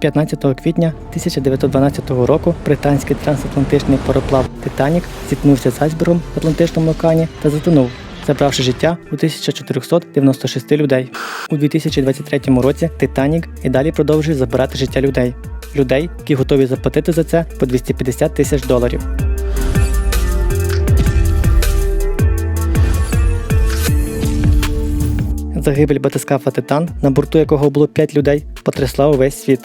15 квітня 1912 року британський трансатлантичний пароплав Титанік зіткнувся з айсбергом в Атлантичному океані та затонув, забравши життя у 1496 людей. У 2023 році Титанік і далі продовжує забирати життя людей. Людей, які готові заплатити за це по 250 тисяч доларів. Загибель батискафа Титан, на борту якого було 5 людей, потрясла увесь світ.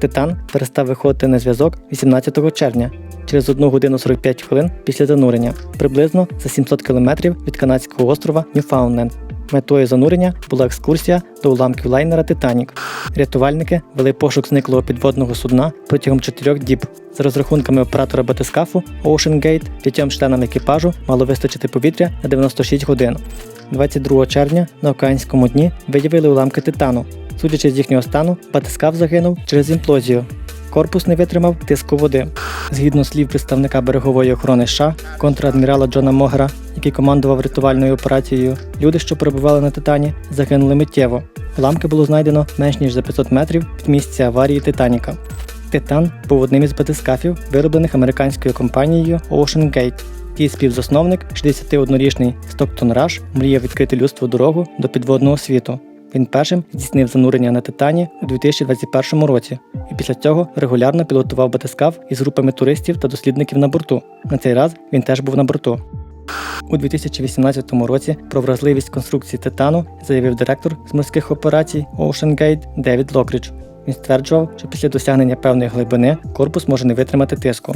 Титан перестав виходити на зв'язок 18 червня через 1 годину 45 хвилин після занурення, приблизно за 700 кілометрів від канадського острова Ньюфаундленд. Метою занурення була екскурсія до уламків лайнера Титанік. Рятувальники вели пошук зниклого підводного судна протягом чотирьох діб. За розрахунками оператора батискафу Ocean Gate, п'ятьом членам екіпажу мало вистачити повітря на 96 годин. 22 червня на океанському дні виявили уламки титану. Судячи з їхнього стану, батискаф загинув через імплозію. Корпус не витримав тиску води. Згідно слів представника берегової охорони США, контрадмірала Джона Могера, який командував рятувальною операцією, люди, що перебували на Титані, загинули миттєво. Уламки було знайдено менш ніж за 500 метрів від місця аварії Титаніка. Титан був одним із батискафів, вироблених американською компанією Ocean Gate. Її співзасновник, 61-річний Стоктон Раш, мріяв відкрити людству дорогу до підводного світу. Він першим здійснив занурення на Титані у 2021 році і після цього регулярно пілотував батискаф із групами туристів та дослідників на борту. На цей раз він теж був на борту. У 2018 році про вразливість конструкції Титану заявив директор з морських операцій Ocean Gate Девід Локрідж. Він стверджував, що після досягнення певної глибини корпус може не витримати тиску.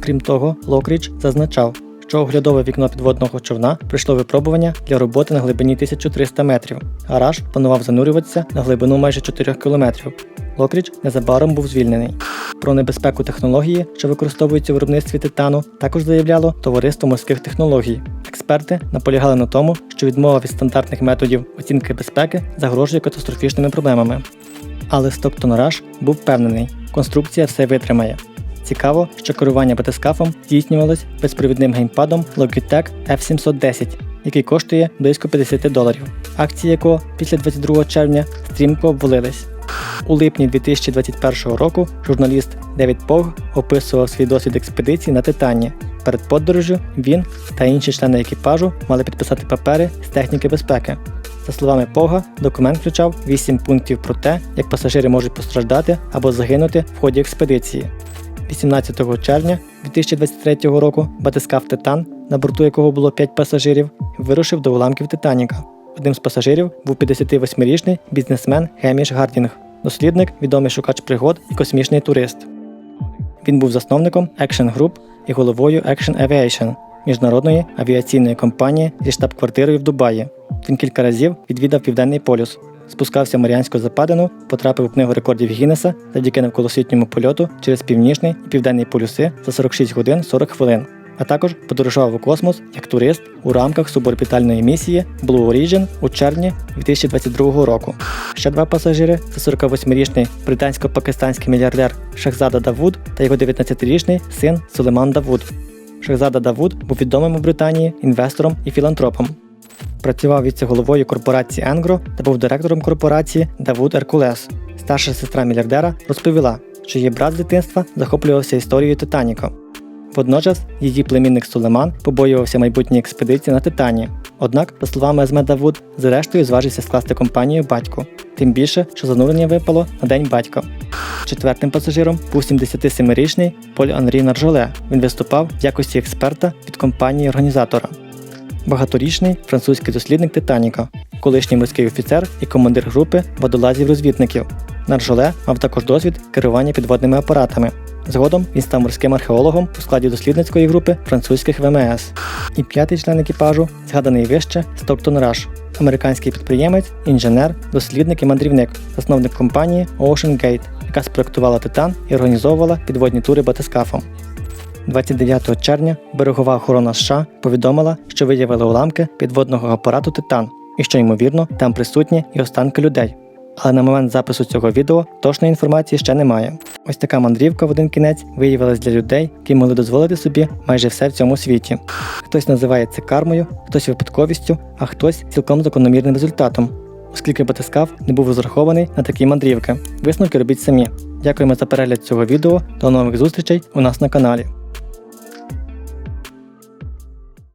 Крім того, Локрідж зазначав, що оглядове вікно підводного човна пройшло випробування для роботи на глибині 1300 метрів. Гараж планував занурюватися на глибину майже 4 кілометрів. Локрідж незабаром був звільнений. Про небезпеку технології, що використовуються у виробництві титану, також заявляло товариство морських технологій. Експерти наполягали на тому, що відмова від стандартних методів оцінки безпеки загрожує катастрофічними проблемами. Але Стоктон Раш був впевнений, конструкція все витримає. Цікаво, що керування батискафом здійснювалось безпровідним геймпадом Logitech F710, який коштує близько 50 доларів, акції якого після 22 червня стрімко обвалились. У липні 2021 року журналіст Девід Пог описував свій досвід експедиції на Титані. Перед подорожю він та інші члени екіпажу мали підписати папери з техніки безпеки. За словами Пога, документ включав 8 пунктів про те, як пасажири можуть постраждати або загинути в ході експедиції. 18 червня 2023 року батискаф Титан, на борту якого було 5 пасажирів, вирушив до уламків Титаніка. Одним з пасажирів був 58-річний бізнесмен Хеміш Гардінг, дослідник, відомий шукач пригод і космічний турист. Він був засновником Action Group і головою Action Aviation міжнародної авіаційної компанії зі штаб-квартирою в Дубаї. Він кілька разів відвідав Південний полюс, спускався в Маріанську западину, потрапив у книгу рекордів Гіннеса завдяки навколосвітньому польоту через північний і південний полюси за 46 годин 40 хвилин. А також подорожував у космос як турист у рамках суборбітальної місії Blue Origin у червні 2022 року. Ще два пасажири це 48-річний британсько-пакистанський мільярдер Шахзада Давуд та його 19-річний син Сулейман Давуд. Шахзада Давуд був відомим у Британії інвестором і філантропом. Працював віце-головою корпорації Енгро та був директором корпорації Давуд Еркулес. Старша сестра мільярдера розповіла, що її брат з дитинства захоплювався історією Титаніка. Водночас її племінник Сулейман побоювався майбутньої експедиції на Титані. Однак, за словами Азме Давуд, зрештою зважився скласти компанію батьку, тим більше, що занурення випало на день батька. Четвертим пасажиром був 77-річний Поль Анрі Наржоле. Він виступав в якості експерта від компанії організатора. Багаторічний французький дослідник Титаніка, колишній морський офіцер і командир групи водолазів-розвідників. Наржоле мав також досвід керування підводними апаратами. Згодом він став морським археологом у складі дослідницької групи французьких ВМС. І п'ятий член екіпажу, згаданий вище Стоктон Раш, американський підприємець, інженер, дослідник і мандрівник, засновник компанії Ocean Gate, яка спроектувала Титан і організовувала підводні тури батискафом. 29 червня берегова охорона США повідомила, що виявили уламки підводного апарату Титан і що, ймовірно, там присутні і останки людей. Але на момент запису цього відео точної інформації ще немає. Ось така мандрівка в один кінець виявилась для людей, які могли дозволити собі майже все в цьому світі. Хтось називає це кармою, хтось випадковістю, а хтось цілком закономірним результатом. оскільки батискаф не був розрахований на такі мандрівки. Висновки робіть самі. Дякуємо за перегляд цього відео. До нових зустрічей у нас на каналі.